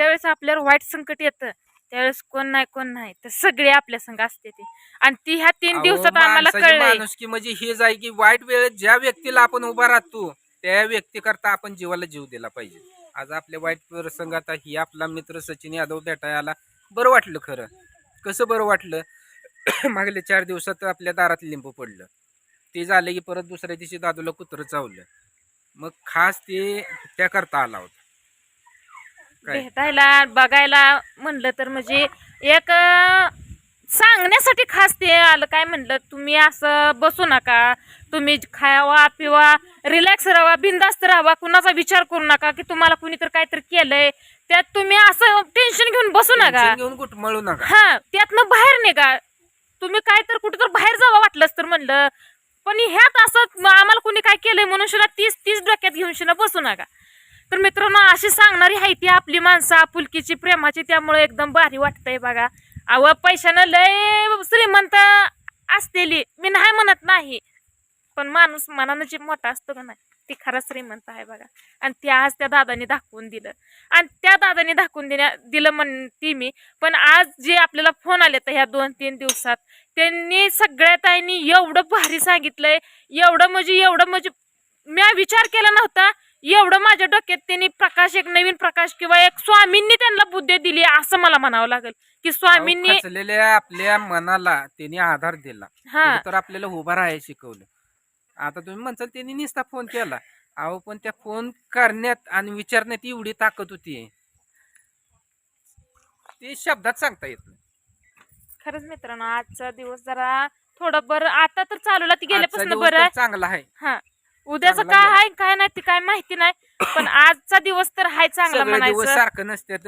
ज्यावेळेस आपल्यावर वाईट संकट येतं त्यावेळेस कोण नाही कोण नाही तर सगळे आपल्या संग असते ते. आणि ती ह्या तीन दिवसात आम्हाला कळलंय. माणुसकी म्हणजे हेच आहे की वाईट वेळेत ज्या व्यक्तीला आपण उभा राहतो त्या व्यक्ती करता आपण जीवाला जीव दिला पाहिजे. आज आपल्या वाईट प्रसंगात ही आपला मित्र सचिन यादव भेटायला आला. बरं वाटलं खरं. कसं बरं वाटलं? मागल्या चार दिवसात आपल्या दारात लिंबू पडलं. ते झालं की परत दुसऱ्या दिवशी दादूला कुत्रं चावलं. मग खास ते त्या करता आला होता. भेटायला बघायला म्हणलं तर म्हणजे एक सांगण्यासाठी खास ते आलं. काय म्हणलं तुम्ही असं बसू नका. तुम्ही खावा पिवा रिलॅक्स राहा बिंदास्त राहा. कुणाचा विचार करू नका की तुम्हाला कुणी तर काहीतरी केलंय. त्यात तुम्ही असं टेन्शन घेऊन बसू नका. घेऊन नका. हा त्यातनं बाहेर निघा. तुम्ही काय तर कुठं तर बाहेर जावं वाटलंच तर म्हणलं. पण ह्यात असं आम्हाला कुणी काय केलंय म्हणून शिना तीस तीस डोक्यात घेऊन शिना बसू नका. तर मित्रांनो अशी सांगणारी आहे ती आपली माणसं आपुलकीची प्रेमाची त्यामुळे एकदम भारी वाटतंय बघा. अव पैशानं लय श्रीमंत असलेली मी नाही म्हणत नाही पण माणूस मनानं जे मोठा असतो का नाही ती खरा श्रीमंत आहे बघा. आणि ते आज त्या दादाने दाखवून दिलं. आणि त्या दादाने दाखवून देण्या दिलं म्हणते मी पण आज जे आपल्याला फोन आले तर ह्या दोन तीन दिवसात त्यांनी सगळ्या ताईंनी एवढं भारी सांगितलंय एवढं म्हणजे एवढं म्हणजे मी विचार केला नव्हता एवढं माझ्या डोक्यात त्यांनी प्रकाश एक नवीन प्रकाश किंवा एक स्वामींनी त्यांना बुद्धी दिली असं मला म्हणावं लागेल. की स्वामींनी खचलेल्या आपल्या मनाला त्यांनी आधार दिला. हा. तर आपल्याला उभा राहायला शिकवलं. आता तुम्ही म्हणसाल त्यांनी नुसता फोन केला. अहो पण त्या फोन करण्यात आणि विचारण्यात एवढी ताकद होती. ते शब्दात सांगता येत नाही. खरंच मित्रांनो आजचा दिवस जरा थोडं बरं आता तर चालूला ती आजचा गेल्यापासून दिवस बरं. तर चांगला आहे. हा. उद्याचं काय. आहे काय नाही ते काय माहिती नाही पण आजचा दिवस तर हाय चांगला सगळे दिवस म्हणायचं. सारखं नसतात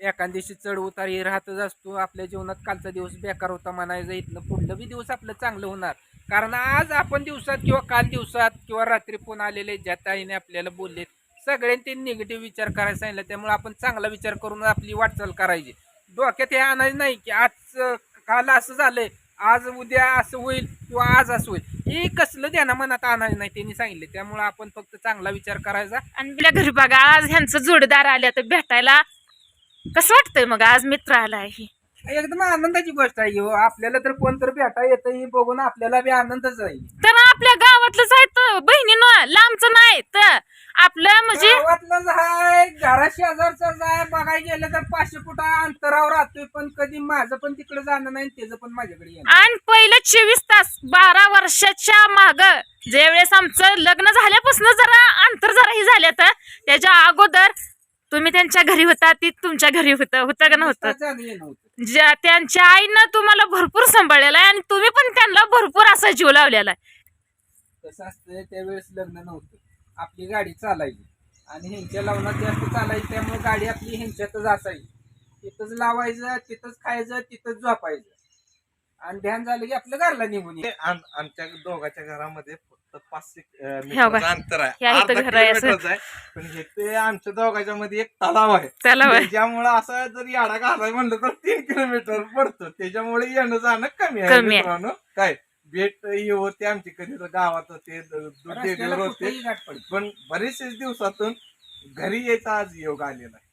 एका दिवशी चढ उतार हे राहतच असतो आपल्या जीवनात कालचा दिवस बेकार होता म्हणायचं इथनं पुढलं बी दिवस आपलं चांगलं होणार. कारण आज आपण दिवसात किंवा काल दिवसात किंवा रात्री फोन आलेले ज्या ताईने आपल्याला बोलले सगळ्यांनी ते निगेटिव्ह विचार करायला सांगितलं त्यामुळे आपण चांगला विचार करून आपली वाटचाल करायची. डोक्यात हे आणायचं नाही की आज काल असं झालंय आज उद्या असं होईल किंवा आज असं होईल. हे कसलं ध्याना मनात आणायचं नाही त्यांनी सांगितले. त्यामुळे आपण फक्त चांगला विचार करायचा. आणि आपल्या घरी बघा आज ह्यांचं जोडीदार आले तर भेटायला कसं वाटतंय मग? आज मित्र आला ही. एकदम आनंदाची गोष्ट आहे. हो आपल्याला तर कोणतरी भेटा येतं हे बघून आपल्याला बी आनंदच आहे. तर आपल्या गावातलंच आहे तर बहिणीनं लांबचं नाही तर आपलं म्हणजे गावातलंच आहे घरा शेजारच आहे बघायला गेलं तर पाचशे फुटा अंतरावर राहतोय पण कधी माझं पण तिकडे जाणं नाही त्याचं पण माझ्याकडे येणं. आणि पहिले चोवीस तास बारा वर्षाच्या माग ज्यावेळेस आमचं लग्न झाल्यापासून जरा अंतर जरा ही झालं तर त्याच्या अगोदर तुम्ही त्यांच्या घरी होता ती तुमच्या घरी होतं होतं का नव्हतं? जाणं येणं होतं. ज्या त्यांच्या आईनं तुम्हाला भरपूर सांभाळलेला आहे आणि तुम्ही पण त्यांना भरपूर असा जीव लावलेला आहे. कसं असतं त्यावेळेस लग्न नव्हतं. आपली गाडी चालायची आणि ह्यांच्या लावण्यात जास्त चालायची त्यामुळे गाडी आपली ह्यांच्यातच असायची. तिथंच लावायचं तिथंच खायचं तिथंच झोपायचं आणि ध्यान झालं की आपलं घरला निघून ते यायचं. आम- आमच्या दोघांच्या घरामध्ये फक्त बघा. मीटरचं अंतर आहे ह्या इथं अर्धा घर आहे असं. किलोमीटरचं आहे पण हे ते आमच्या दोघांच्या मध्ये एक तलाव आहे त्याला वय. त्याच्यामुळे असं जर याडा घालाय म्हणलं तर तीन किलोमीटर पडतो त्याच्यामुळे येणं जाणं कमी आहे कमी आहे. मित्रांनो काय भेट हे होते आमची कधी तर गावात होते द- दूध रस्त्याला डेअरीवर होते कुठेही गाठ पडते. पण बरेचसे दिवसातून घरी यायचा आज योग आलेला आहे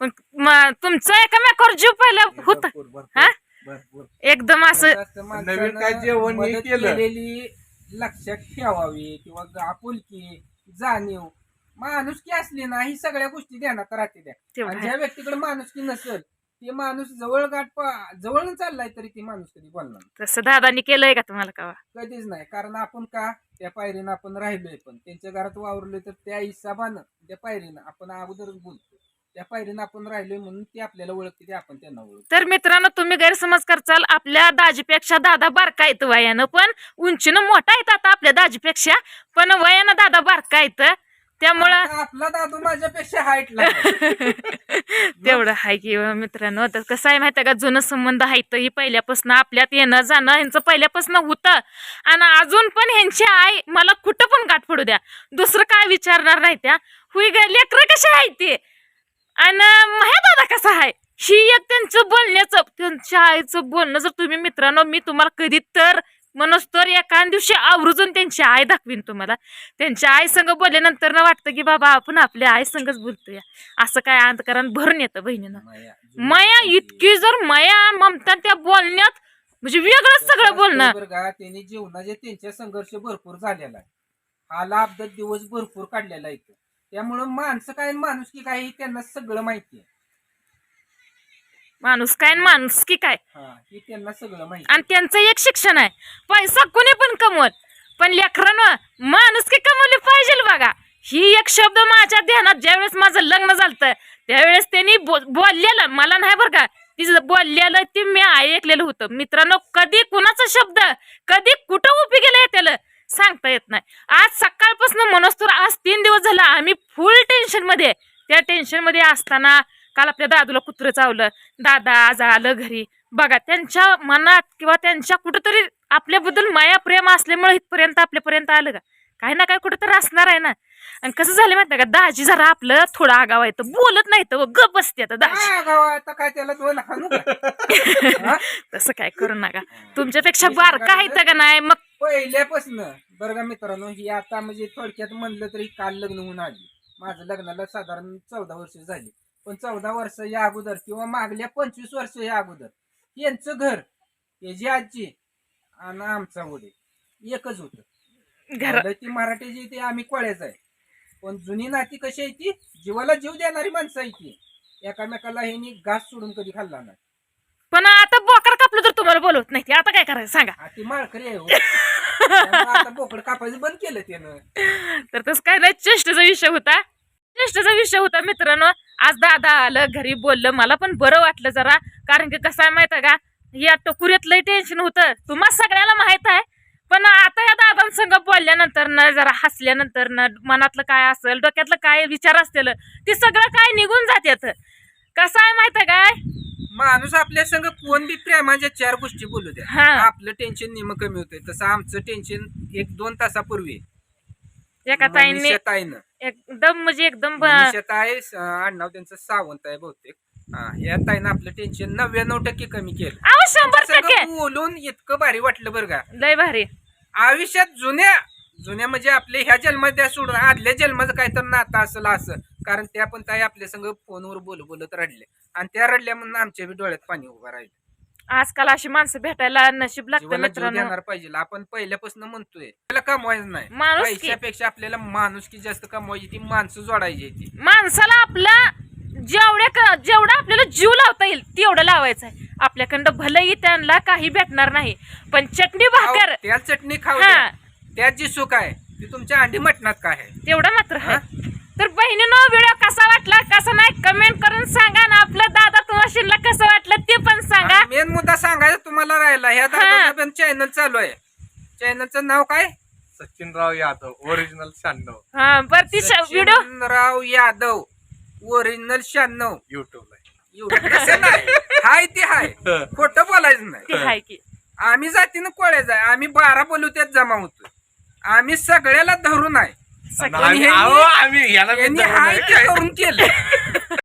म- तुमचं एकमेकावर जीव पहिलं होत हा? एकदम असं माणसानं काय जेवण हे मदत केलं. केलेली लक्षात ठेवावी किंवा आपुलकी जाणीव माणुसकी असली ना ही सगळ्या गोष्टी ध्यानात राहते द्या तेवढं आणि आहे. ज्या व्यक्तीकडे माणुसकी नसेल ते माणूस जवळ गाठ पा- जवळ चाललाय तरी ती माणूस कधी बोलणार नाही. तसं दादानी केलंय का तुम्हाला का कधीच नाही कारण आपण का त्या पायरीनं आपण राहिलोय पण त्यांच्या घरात वावरलोय तर त्या हिसाबानं त्या पायरीनं आपण अगोदरच बोलतो त्या पायरीनं आपण राहिलोय म्हणून ते आपल्याला ओळखते ते आपण त्यांना ओळखतो. तर मित्रांनो तुम्ही गैरसमज करचाल. आपल्या दाजीपेक्षा दादा बारका येत वयानं पण उंचीनं मोठा येत आता आपल्या दाजीपेक्षा. पण वयानं दादा बारका येत त्यामुळं आता आपला दादू माझ्यापेक्षा हाईटला तेवढं आहे की हो मित्रांनो. तर कसं आहे माहिती आहे का? जुनं संबंध आहे तर ही पहिल्यापासून आपल्यात येणं जाणं ह्यांचं पहिल्यापासून होतं. आणि अजून पण ह्यांची आई मला कुठं पण गाठ पडू द्या. दुसरं काय विचारणार नाही त्या. हुई ग लेकरं कशी आहे ते? आणि माह्या दादा कसा आहे? ही एक त्यांचं बोलण्याचं त्यांच्या आईचं बोलणं जर तुम्ही मित्रांनो मी तुम्हाला कधी तर म्हणून तर एका दिवशी आवर्जून त्यांची आई दाखवीन तुम्हाला. त्यांच्या आई संग बोलल्यानंतर ना वाटतं की बाबा आपण आपल्या आई संगच बोलतोय. असं काय अंतकरण भरून येतं बहिणीनं. माया इतकी जर माया ममता त्या बोलण्यात म्हणजे वेगळंच सगळं बोलणं. त्यांनी जीवनाचे त्यांचे संघर्ष भरपूर झालेला आहे. हा लाभ दिवस भरपूर काढलेला आहे. त्यामुळं माणसं काय आणि माणूस की काय हे त्यांना सगळं माहिती आहे. माणूस काय आणि माणूस की काय? हा हे त्यांना सगळं माहिती आणि त्यांचं एक शिक्षण आहे. पैसा कोणी पण कमवत पण लेकरानं माणूस की कमवली पाहिजे बघा. ही एक शब्द माझ्या ध्यानात ज्यावेळेस माझं लग्न झालं त्यावेळेस त्यांनी बो- बोललेलं मला नाही बरं का तिचं बोललेलं ते मी ऐकलेलं होतं. मित्रांनो कधी कुणाचा शब्द कधी कुठं उपी गेलं त्याला? सांगता येत नाही. आज सकाळपासून म्हणूस तर आज तीन दिवस झाला आम्ही फुल टेन्शनमध्ये. त्या टेन्शनमध्ये असताना काल आपल्या दादूला कुत्रं चावलं. दादा आज आलं घरी. बघा त्यांच्या मनात किंवा त्यांच्या कुठंतरी आपल्याबद्दल माया प्रेम असल्यामुळे इथपर्यंत आपल्यापर्यंत आलं का? काही ना काही कुठंतरी असणार आहे ना. आणि कसं झालं माहिती का? दाजी जरा आपलं थोडं आगाव आहे. तर बोलत नाही तर गप बसते आता दाजी. काय त्याला? तसं काय करू नका. तुमच्यापेक्षा बारका आहे का नाही? मग पहिल्यापासून बरं का मित्रांनो ही आता म्हणजे थोडक्यात म्हणलं तरी काल लग्न होऊन आली. माझं लग्नाला साधारण चौदा वर्ष झाली. पण चौदा वर्ष या अगोदर किंवा मागल्या पंचवीस वर्ष या अगोदर यांचं घर याची आजी आणि आमचा वडील एकच होतं. ती मराठी जी ती आम्ही कोळ्याच आहे. पण जुनी नाती कशी आहे ती? जीवाला जीव देणारी माणसं आहे ती. एकामेकाला ह्यांनी घास सोडून कधी खाल्ला नाही. पण आता कापलं तर तुम्हाला बोलवत नाही. आता काय करायचं सांगा. हा, ती माळकरी आहे हो. त्यामुळं आता बोकड कापायचं बंद केलं त्यानं. तर तसं काय नाही चेष्टेचा विषय होता. चेष्टेचा विषय होता मित्रांनो. आज दादा आलं घरी बोललं. मला पण बरं वाटलं जरा. कारण की कसं आहे माहिती आहे का? या टोकुरीत लय टेन्शन होतं. तुम्हा सगळ्याला माहीत आहे. पण आता या दादांसंग बोलल्यानंतर ना जरा हसल्यानंतर ना मनातलं काय असेल डोक्यातलं काय विचार असतील ते सगळं काय निघून जात्यात कसं आहे माहिती आहे काय? माणूस आपल्या संग कोण बी प्रेमाच्या चार गोष्टी बोलू द्या. हा. आपलं टेन्शन नेहमी कमी होतंय. तसं आमचं टेन्शन एक दोन तासापूर्वी एका ताईंनी ताईनं. एकदम म्हणजे एकदम ब- मनीषा ताई अं, आडनाव त्यांचं सावंत आहे बहुतेक. हा, या ताईनं आपलं टेन्शन नव्याण्णव टक्के कमी केलं. अहो शंभर बोलून इतकं भारी वाटलं बरं का. लय भारी. आयुष्यात जुन्या जुन्या म्हणजे आपल्या ह्या जन्मात सोडून आदल्या जन्माचं काय तर नातं असेल असं. कारण त्या पण ताई आपल्या संग फोनवर बोल बोलत रडले. आणि त्या रडल्या म्हणून आमच्या बी डोळ्यात पाणी उभं राहिलं. आजकाल अशी माणसं भेटायला नशीब लागतं जीवाला जीव मित्रांनो. देणार पाहिजे. आपण पहिल्यापासून म्हणतोय त्याला कमवायचं नाही. माणुसकी. पैशापेक्षा आपल्याला माणूस की जास्त कमवायची ती माणसं जोडायची ती. माणसाला आपला जेवढ्या क- जेवढा आपल्याला जीव लावता येईल तेवढं लावायचं आहे. आपल्याकडं भलंही त्यांना काही भेटणार नाही. पण चटणी भाकर त्या चटणी खाऊ हा. त्यात जी सुख आहे ती तुमच्या अंडी मटणात काय आहे? तेवढं मात्र आहे. तर बहिणीनं व्हिडिओ कसा वाटला कसा नाही कमेंट करून सांगा ना. आपलं दादा तुम्हाला कसं वाटलं ते पण सांगा. मेन मुद्दा सांगायचा तुम्हाला राहिला. ह्या दादाचं पण चॅनल चालू आहे. चॅनलचं नाव काय? सचिनराव यादव ओरिजिनल शहाण्णव. हा बर ती व्हिडिओ राव यादव ओरिजिनल शहाण्णव. युट्यूबला हाय ते हाय. खोटं बोलायचं नाही. ती आहे की. आम्ही जातीनं कोळ्याच आहे आम्ही बारा बोलू त्यात जमा होतो आम्ही सगळ्याला धरून आहे. आम्ही- याला यांनी हाय नाही. ते करून केलं